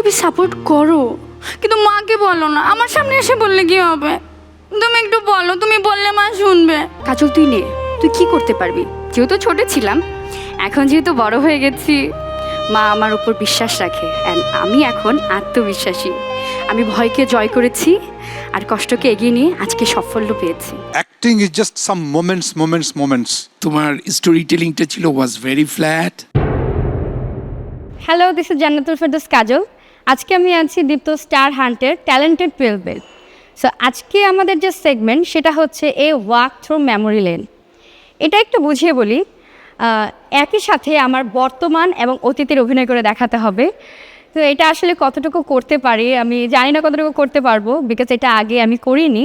তুমি সাপোর্ট করো। কিন্তু মাকে বলো না আমার সামনে এসে বললে কি হবে? তুমি একটু বলো তুমি বললে মা শুনবে। কাজল তুই নে তুই কি করতে পারবি? যেহেতু ছোট ছিলাম এখন যেহেতু বড় হয়ে গেছি মা আমার উপর বিশ্বাস রাখে অ্যান্ড আমি এখন আত্মবিশ্বাসী। আমি ভয়কে জয় করেছি আর কষ্টকে এগিয়ে নিয়ে আজকে সাফল্য পেয়েছি। Acting is just some moments moments moments তোমার স্টোরি টেলিংটা ছিল was very flat hello this is Jannatul Ferdous Kajal আজকে আমি আছি দীপ্ত স্টার হান্টের ট্যালেন্টেড টুয়েলভের সো আজকে আমাদের যে সেগমেন্ট, সেটা হচ্ছে a walk through memory lane. এটা একটু বুঝিয়ে বলি একই সাথে আমার বর্তমান এবং অতীতের অভিনয় করে দেখাতে হবে। তো এটা আসলে কতটুকু করতে পারি, আমি জানি না কতটুকু করতে পারব বিকজ এটা আগে আমি করিনি।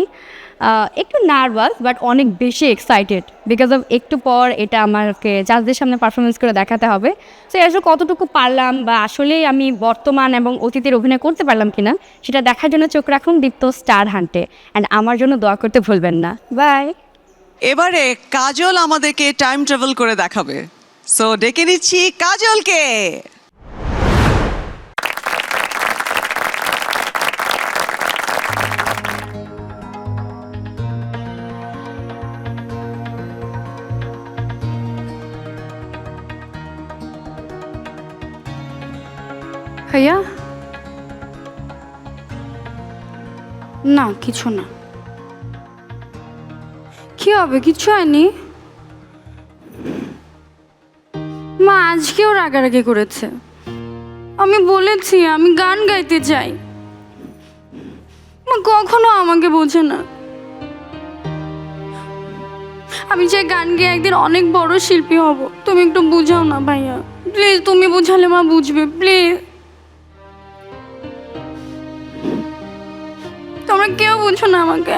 একটু নার্ভাস বাট অনেক বেশি এক্সাইটেড বিকজ অফ একটু পর এটা আমাকে জাজদের সামনে পারফরমেন্স করে দেখাতে হবে। সো আসলে কতটুকু পারলাম বা আসলেই আমি বর্তমান এবং অতীতের অভিনয় করতে পারলাম কিনা, সেটা দেখার জন্য চোখ রাখুন দীপ্ত স্টার হান্টে। অ্যান্ড আমার জন্য দোয়া করতে ভুলবেন না। বাই এবারে কাজল আমাদেরকে টাইম ট্রাভেল করে দেখাবে। সো ডেকে নিচ্ছি কাজলকে। ভাইয়া? না, কিছু না। কি হবে, কিছু হয়নি? মা, আজকেও রাগারাগি করেছে। আমি বলেছি, আমি গান গাইতে চাই। মা, কখনো আমাকে বোঝে না। আমি চাই গান গেয়ে একদিন অনেক বড় শিল্পী হব। তুমি একটু বুঝাও না ভাইয়া। প্লিজ, তুমি বুঝালে মা বুঝবে, প্লিজ। বুঝো না আমাকে?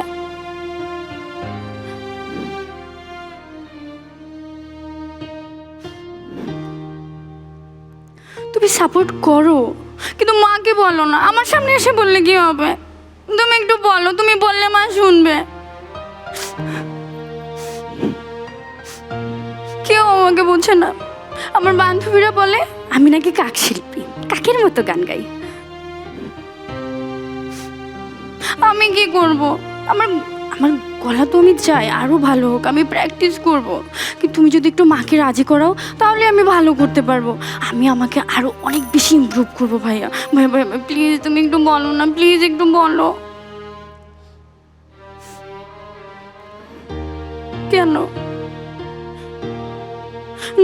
তুমি সাপোর্ট করো, কিন্তু মাকে বলো না, আমার সামনে এসে বললে কি হবে? তুমি একটু বলো, তুমি বললে মা শুনবে। কেউ আমাকে বোঝে না। আমার বান্ধবীরা বলে, আমি নাকি কাক শিল্পী কাকের মতো গান গাই? আমি কি করব? আমার আমার গলা তো আমি চাই আরও ভালো হোক, আমি প্র্যাকটিস করব। কিন্তু তুমি যদি একটু মাকে রাজি করাও, তাহলে আমি ভালো করতে পারব। আমি আমাকে আরও অনেক বেশি ইমপ্রুভ করব ভাইয়া। ভাইয়া ভাইয়া প্লিজ তুমি একটু বলো না প্লিজ একটু বলো। কেন?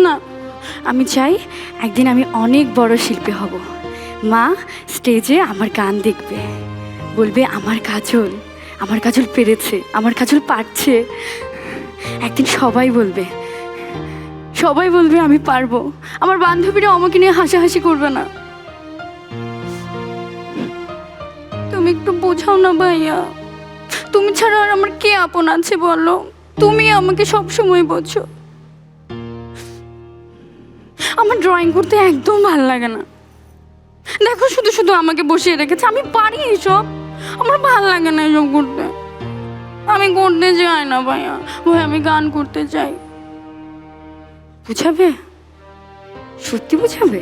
না, আমি চাই একদিন আমি অনেক বড় শিল্পী হব। মা স্টেজে আমার গান দেখবে। বলবে, আমার কাজল আমার কাজল পেরেছে, আমার কাজল পারছে। একদিন সবাই বলবে সবাই বলবে, আমি পারব। আমার বান্ধবীরা আমাকে নিয়ে হাসাহাসি করবে না। তুমি একটু বোঝাও না ভাইয়া। তুমি ছাড়া আর আমার কে আপন আছে বলো? তুমি আমাকে সব সময় বোঝো। আমার ড্রয়িং করতে একদম ভালো লাগে না। দেখো, শুধু শুধু আমাকে বসিয়ে রেখেছে। আমি পারি এসব। আমার ভালো লাগে না এসব করতে। আমি করতে চাই না ভাইয়া। ভাই আমি গান করতে চাই। বুঝাবে? সত্যি বুঝাবে?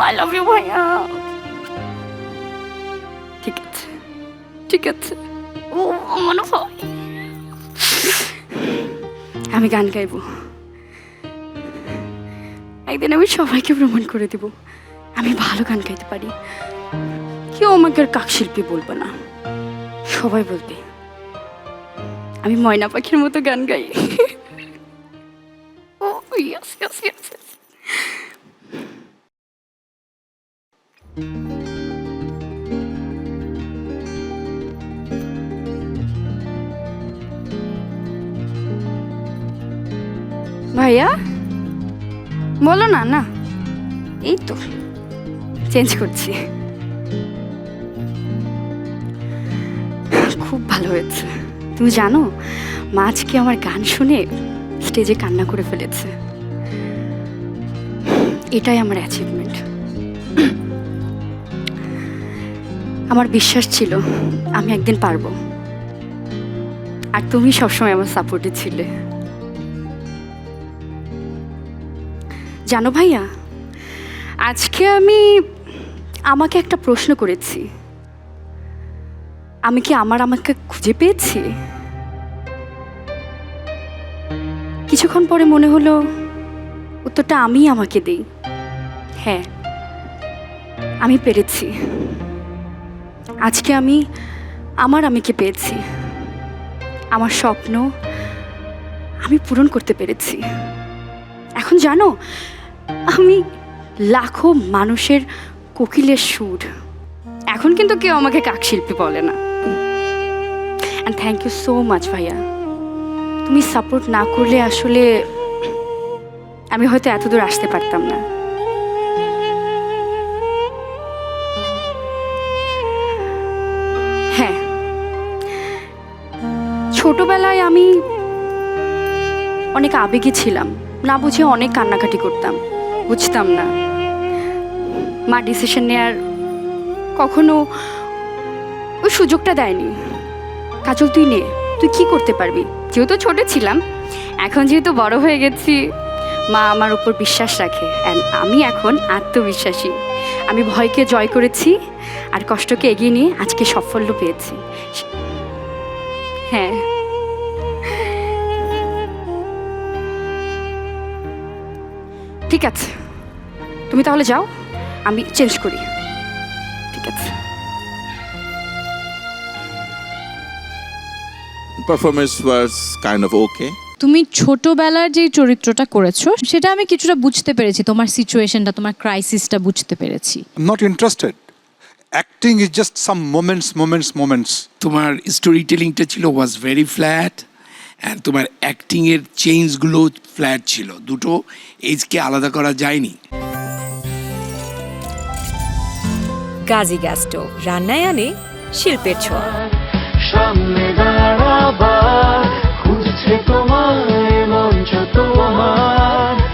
আই লাভ ইউ ভাইয়া। ঠিক আছে। ঠিক আছে। ও, মনে হয়। আমি গান গাইবো। একদিন আমি সবাইকে ভ্রমণ করে দেব। আমি ভালো গান গাইতে পারি। কেউ আমাকে আর কাক শিল্পী বলবে না। সবাই বলবে, আমি ময়না পাখির মতো গান গাই। ও ভাইয়া, বলো না না। এই তো চেঞ্জ করছি। খুব ভালো হয়েছে। তুমি জানো, মা আজকে আমার গান শুনে স্টেজে কান্না করে ফেলেছে। এটাই আমার অ্যাচিভমেন্ট আমার বিশ্বাস ছিল, আমি একদিন পারব। আর তুমি সবসময় আমার সাপোর্টে ছিলে। জানো ভাইয়া, আজকে আমি, আমাকে একটা প্রশ্ন করেছি। আমি কি আমার আমাকে খুঁজে পেয়েছি? কিছুক্ষণ পরে মনে হলো, উত্তরটা আমি আমাকে দিই। হ্যাঁ আমি পেরেছি। আজকে আমি, আমার আমিকে পেয়েছি। আমার স্বপ্ন আমি পূরণ করতে পেরেছি। এখন জানো, আমি লাখো মানুষের কোকিলের সুর। এখন কিন্তু কেউ আমাকে কাকশিল্পী বলে না। And thank you so much ভাইয়া। তুমি সাপোর্ট না করলে আসলে আমি হয়তো এত দূর আসতে পারতাম না। হ্যাঁ। ছোটবেলায় আমি অনেক আবেগী ছিলাম। না বুঝে অনেক কান্নাকাটি করতাম। বুঝতাম না। মা ডিসিশন নেয়ার কখনো ওই সুযোগটা দেয়নি। কাজল, তুই নে, তুই কি করতে পারবি? যেহেতু ছোট ছিলাম, এখন যেহেতু বড় হয়ে গেছি, মা আমার উপর বিশ্বাস রাখে অ্যান্ড আমি এখন আত্মবিশ্বাসী। আমি ভয়কে জয় করেছি আর কষ্টকে এগিয়ে নিয়ে আজকে সাফল্য পেয়েছি। হ্যাঁ। ঠিক আছে। তুমি তাহলে যাও, আমি চেঞ্জ করি। আছে performance was kind of okay. তুমি ছোটবেলার যে চরিত্রটা করেছ সেটা আমি কিছুটা বুঝতে পেরেছি তোমার সিচুয়েশনটা তোমার ক্রাইসিসটা বুঝতে পেরেছি I'm not interested. Acting is just some moments, moments, moments. তোমার স্টোরি টেলিংটা ছিল ওয়াজ ভেরি ফ্ল্যাট অ্যান্ড তোমার অ্যাক্টিংয়ের চেঞ্জগুলো ফ্ল্যাট ছিল দুটো এজকে আলাদা করা যায়নি গাজী গ্যাস স্টোভ রান্নায় আনে শিল্পের ছোঁয়া। সামনে দাঁড়াবা খুঁজছে তোমায় মঞ্চ তোমার।